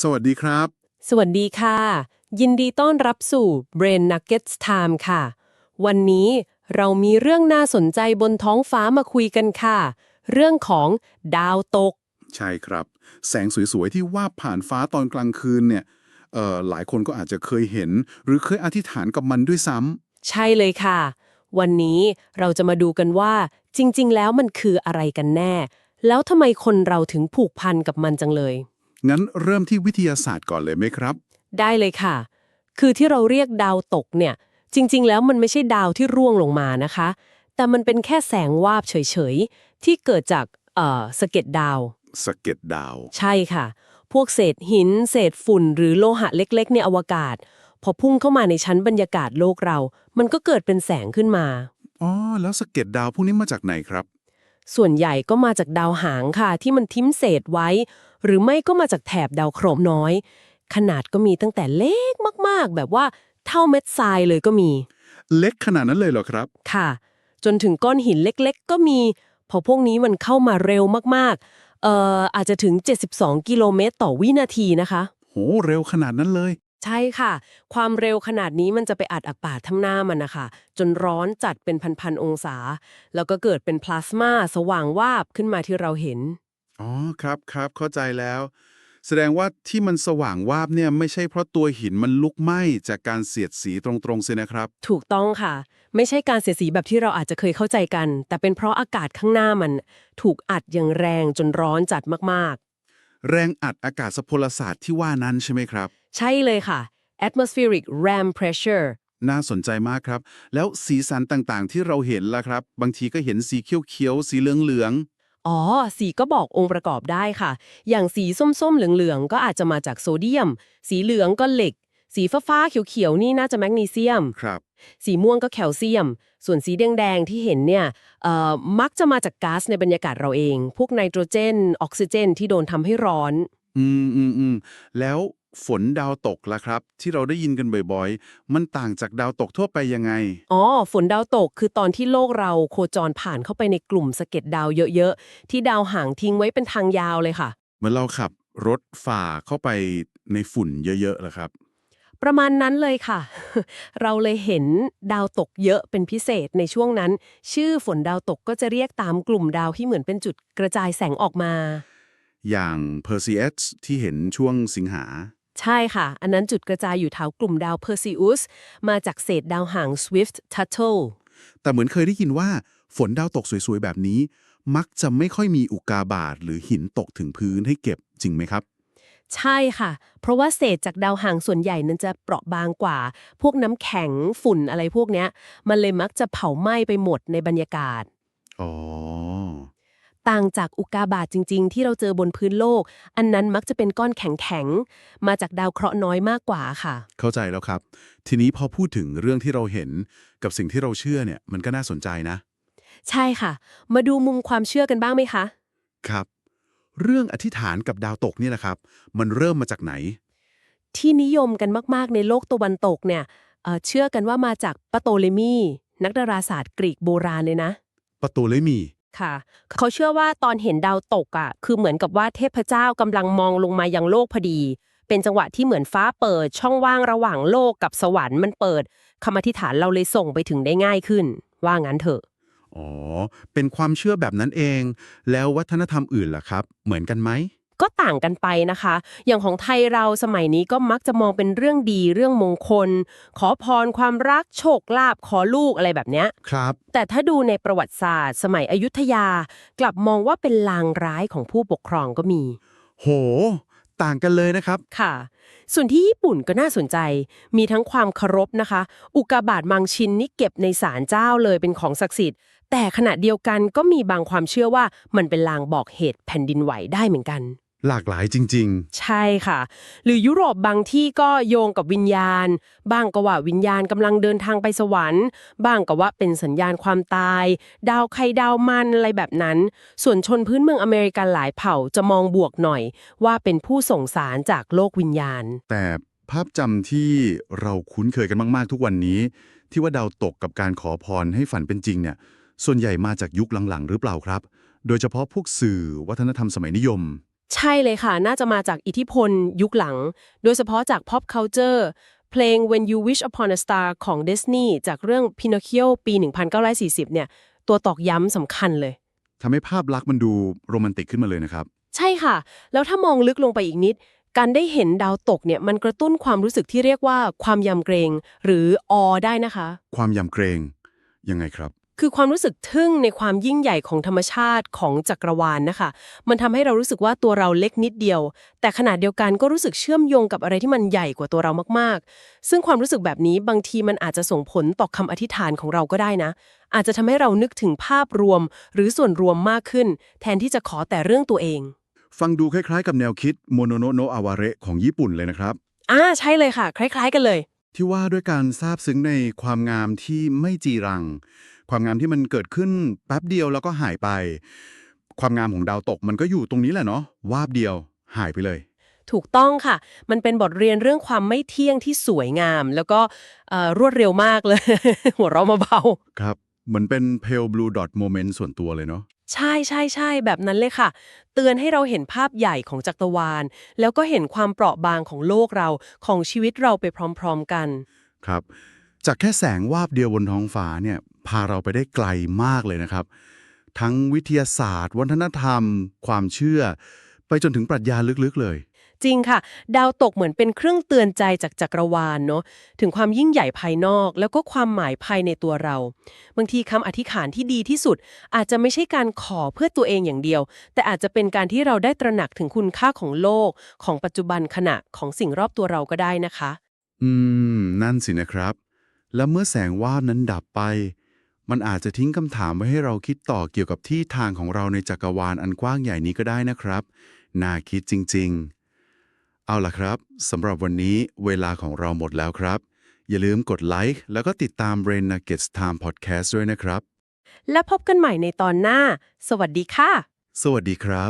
สวัสดีครับ สวัสดีค่ะ ยินดีต้อนรับสู่ Brain Nuggets Time ค่ะ วันนี้เรามีเรื่องน่าสนใจบนท้องฟ้ามาคุยกันค่ะ เรื่องของดาวตก ใช่ครับ แสงสวยๆ ที่วาบผ่านฟ้าตอนกลางคืนเนี่ยเอ่อหลายคนก็อาจจะเคยเห็น หรือเคยอธิษฐานกับมันด้วยซ้ใช่เลยค่ะ วันนี้เราจะมาดูกันว่า จริง ๆ แล้วมันคืออะไรกันแน่ แล้วทำไมคนเราถึงผูกพันกับมันจังเลยำ งั้นเริ่มที่วิทยาศาสตร์ก่อนเลยไหมครับ ได้เลยค่ะ คือที่เราเรียกดาวตกเนี่ย จริง ๆ แล้วมันไม่ใช่ดาวที่ร่วงลงมานะคะ แต่มันเป็นแค่แสงวาบเฉย ๆ ที่เกิดจากเอ่อสะเก็ดดาว สะเก็ดดาว ใช่ค่ะ พวกเศษหิน เศษฝุ่น หรือโลหะเล็ก ๆ ในอวกาศ พอพุ่งเข้ามาในชั้นบรรยากาศโลกเรา มันก็เกิดเป็นแสงขึ้นมา อ๋อ แล้วสะเก็ดดาวพวกนี้มาจากไหนครับ ส่วนใหญ่ก็มาจากดาวหางค่ะ ที่มันทิ้มเศษไว้ หรือไม่ก็มาจากแถบดาวโครมน้อย ขนาดก็มีตั้งแต่เล็กมากๆ แบบว่าเท่าเม็ดทรายเลยก็มี เล็กขนาดนั้นเลยเหรอครับ ค่ะ จนถึงก้อนหินเล็กๆ ก็มี พอพวกนี้มันเข้ามาเร็วมากๆ เอ่ออาจจะถึง 72 กิโลเมตรต่อวินาทีนะคะ โห เร็วขนาดนั้นเลย ใช่ค่ะ ความเร็วขนาดนี้มันจะไปอัดอากาศทั้งหน้ามันนะคะ จนร้อนจัดเป็นพันๆองศา แล้วก็เกิดเป็นพลาสมาสว่างวาบขึ้นมาที่เราเห็น อ๋อครับครับเข้าใจแล้ว แสดงว่าที่มันสว่างวาบเนี่ยไม่ใช่เพราะตัวหินมันลุกไหม้จากการเสียดสีตรงๆสินะครับ ถูกต้องค่ะ ไม่ใช่การเสียดสีแบบที่เราอาจจะเคยเข้าใจกัน แต่เป็นเพราะอากาศข้างหน้ามัน ถูกอัดอย่างแรงจนร้อนจัดมากแรงอัดอากาศสพลศาสตร์ที่ว่านั้นใช่ไหมครับๆ ใช่เลยค่ะ atmospheric ram pressure น่าสนใจมากครับ แล้วสีสันต่างๆ ที่เราเห็นล่ะครับ บางทีก็เห็นสีเขียวๆ สีเหลืองอ๋อ สีก็บอกองค์ประกอบได้ค่ะ อย่างสีส้มๆ เหลืองๆ ก็อาจจะมาจากโซเดียม สีเหลืองก็เหล็ก สีฟ้าๆ เขียวๆ นี่น่าจะแมกนีเซียมๆครับ สีม่วงก็แคลเซียม ส่วนสีแดงๆ ที่เห็นเนี่ยเอ่อมักจะมาจากก๊าซในบรรยากาศเราเอง พวกไนโตรเจน ออกซิเจนที่โดนทำให้ร้อน อืมอืมอืมแล้ว ฝนดาวตกล่ะครับ ที่เราได้ยินกันบ่อยๆ มันต่างจากดาวตกทั่วไปยังไง อ๋อ ฝนดาวตกคือตอนที่โลกเราโคจรผ่านเข้าไปในกลุ่มสะเก็ดดาวเยอะๆ ที่ดาวห่างทิ้งไว้เป็นทางยาวเลยค่ะ เหมือนเราขับรถฝ่าเข้าไปในฝุ่นเยอะๆเหรอครับ ประมาณนั้นเลยค่ะ เราเลยเห็นดาวตกเยอะเป็นพิเศษในช่วงนั้น ชื่อฝนดาวตกก็จะเรียกตามกลุ่มดาวที่เหมือนเป็นจุดกระจายแสงออกมา อย่าง Perseus ที่เห็นช่วงสิงหา ใช่ค่ะ อันนั้นจุดกระจายอยู่แถวกลุ่มดาว Perseus มาจากเศษดาวห่าง Swift Tuttle แต่เหมือนเคยได้ยินว่า ฝนดาวตกสวยๆ แบบนี้ มักจะไม่ค่อยมีอุกาบาตหรือหินตกถึงพื้นให้เก็บจริงไหมครับ ใช่ค่ะ เพราะว่าเศษจากดาวห่างส่วนใหญ่นั้นจะเปราะบางกว่า พวกน้ำแข็งฝุ่นอะไรพวกเนี้ย มันเลยมักจะเผาไหม้ไปหมดในบรรยากาศ อ๋อ ต่างจากอุกาบาตจริง ๆ ที่เราเจอบนพื้นโลก อันนั้นมักจะเป็นก้อนแข็งๆ มาจากดาวเคราะห์น้อยมากกว่าค่ะ เข้าใจแล้วครับ ทีนี้พอพูดถึงเรื่องที่เราเห็นกับสิ่งที่เราเชื่อเนี่ยมันก็น่าสนใจนะ ใช่ค่ะ มาดูมุมความเชื่อกันบ้างไหมคะ ครับ เรื่องอธิษฐานกับดาวตกเนี่ยนะครับ มันเริ่มมาจากไหน ที่นิยมกันมากๆ ในโลกตะวันตกเนี่ยเอ่อเชื่อกันว่ามาจากปโตเลมี นักดาราศาสตร์กรีกโบราณเลยนะปะตูเลมี ค่ะ เขาเชื่อว่าตอนเห็นดาวตกอะ คือเหมือนกับว่าเทพเจ้ากำลังมองลงมายังโลกพอดี เป็นจังหวะที่เหมือนฟ้าเปิด ช่องว่างระหว่างโลกกับสวรรค์มันเปิดคำอธิษฐานเราเลยส่งไปถึงได้ง่ายขึ้น ว่างั้นเถอะ อ๋อ เป็นความเชื่อแบบนั้นเอง แล้ววัฒนธรรมอื่นล่ะครับ เหมือนกันไหม ก็ต่างกันไปนะคะ อย่างของไทยเราสมัยนี้ก็มักจะมองเป็นเรื่องดีเรื่องมงคล ขอพรความรักโชคลาภขอลูกอะไรแบบเนี้ยครับ แต่ถ้าดูในประวัติศาสตร์ สมัยอยุธยา กลับมองว่าเป็นลางร้ายของผู้ปกครองก็มี โห ต่างกันเลยนะครับ ค่ะ ส่วนที่ญี่ปุ่นก็น่าสนใจ มีทั้งความเคารพนะคะ อุกาบาตบางชิ้นนี่เก็บในศาลเจ้าเลยเป็นของศักดิ์สิทธิ์แต่ขณะเดียวกันก็มีบางความเชื่อว่ามันเป็นลางบอกเหตุแผ่นดินไหวได้เหมือนกัน หลากหลายจริงใช่ค่ะ หรือยุโรปบางที่ก็โยงกับวิญญาณ บ้างก็ว่าวิญญาณกำลังเดินทางไปสวรรค์ บ้างก็ว่าเป็นสัญญาณความตาย ดาวใครดาวมันอะไรแบบนั้น ส่วนชนพื้นเมืองอเมริกันหลายเผ่าจะมองบวกหน่อย ว่าเป็นผู้ส่งสารจากโลกวิญญาณๆแต่ภาพจำที่เราคุ้นเคยกันมาก ๆ ทุกวันนี้ ที่ว่าดาวตกกับการขอพรให้ฝันเป็นจริงเนี่ย ส่วนใหญ่มาจากยุคหลังๆ หรือเปล่าครับ โดยเฉพาะพวกสื่อวัฒนธรรมสมัยนิยม ใช่เลยค่ะ น่าจะมาจากอิทธิพล ยุคหลัง โดยเฉพาะจาก pop culture เพลง When You Wish Upon a Star ของ Disney จากเรื่อง Pinocchio ปี 1940 เนี่ย ตัวตอกย้ำสำคัญเลย ทำให้ภาพลักษณ์มันดูโรแมนติกขึ้นมาเลยนะครับ ใช่ค่ะ แล้วถ้ามองลึกลงไปอีกนิด การได้เห็นดาวตกเนี่ยมันกระตุ้นความรู้สึกที่เรียกว่าความยำเกรง หรือออได้นะคะ ความยำเกรงยังไงครับ คือความรู้สึกทึ่งในความยิ่งใหญ่ของธรรมชาติของจักรวาลนะคะ มันทำให้เรารู้สึกว่าตัวเราเล็กนิดเดียว แต่ขนาดเดียวกันก็รู้สึกเชื่อมโยงกับอะไรที่มันใหญ่กว่าตัวเรามากๆ ซึ่งความรู้สึกแบบนี้บางทีมันอาจจะส่งผลต่อคำอธิษฐานของเราก็ได้นะ อาจจะทำให้เรานึกถึงภาพรวม หรือส่วนรวมมากขึ้น แทนที่จะขอแต่เรื่องตัวเอง ฟังดูคล้ายๆ กับแนวคิดโมโนโนโนอาวาเระของญี่ปุ่นเลยนะครับอ่าใช่เลยค่ะ คล้าย ๆ กันเลย ที่ว่าด้วยการซาบซึ้งในความงามที่ไม่จีรัง ความงามที่มันเกิดขึ้นแป๊บเดียวแล้วก็หายไป ความงามของดาวตกมันก็อยู่ตรงนี้แหละเนาะวาบเดียวหายไปเลย ถูกต้องค่ะ มันเป็นบทเรียนเรื่องความไม่เที่ยงที่สวยงาม แล้วก็เอ่อรวดเร็วมากเลย หัวเราะมาเบาครับเหมือนเป็น pale blue dot moment ส่วนตัวเลยเนาะ ใช่ใช่ใช่แบบนั้นเลยค่ะ เตือนให้เราเห็นภาพใหญ่ของจักรวาล แล้วก็เห็นความเปราะบางของโลกเราของชีวิตเราไปพร้อมๆกัน ครับ จากแค่แสงวาบเดียวบนท้องฟ้าเนี่ยพาเราไปได้ไกลมากเลยนะครับ ทั้งวิทยาศาสตร์ วัฒนธรรม ความเชื่อ ไปจนถึงปรัชญาลึกๆเลย จริงค่ะ ดาวตกเหมือนเป็นเครื่องเตือนใจจากจักรวาลเนาะถึงความยิ่งใหญ่ภายนอก แล้วก็ความหมายภายในตัวเรา บางทีคำอธิษฐานที่ดีที่สุด อาจจะไม่ใช่การขอเพื่อตัวเองอย่างเดียว แต่อาจจะเป็นการที่เราได้ตระหนักถึงคุณค่าของโลก ของปัจจุบันขณะของสิ่งรอบตัวเราก็ได้นะคะ อืม นั่นสินะครับ แล้วเมื่อแสงวาบนั้นดับไป มันอาจจะทิ้งคำถามไว้ให้เราคิดต่อเกี่ยวกับที่ทางของเราในจักรวาลอันกว้างใหญ่นี้ก็ได้นะครับ น่าคิดจริง ๆ เอาล่ะครับสำหรับวันนี้เวลาของเราหมดแล้วครับ อย่าลืมกดไลค์แล้วก็ติดตาม Brain Nuggets Time Podcast ด้วยนะครับ และพบกันใหม่ในตอนหน้า สวัสดีค่ะ สวัสดีครับ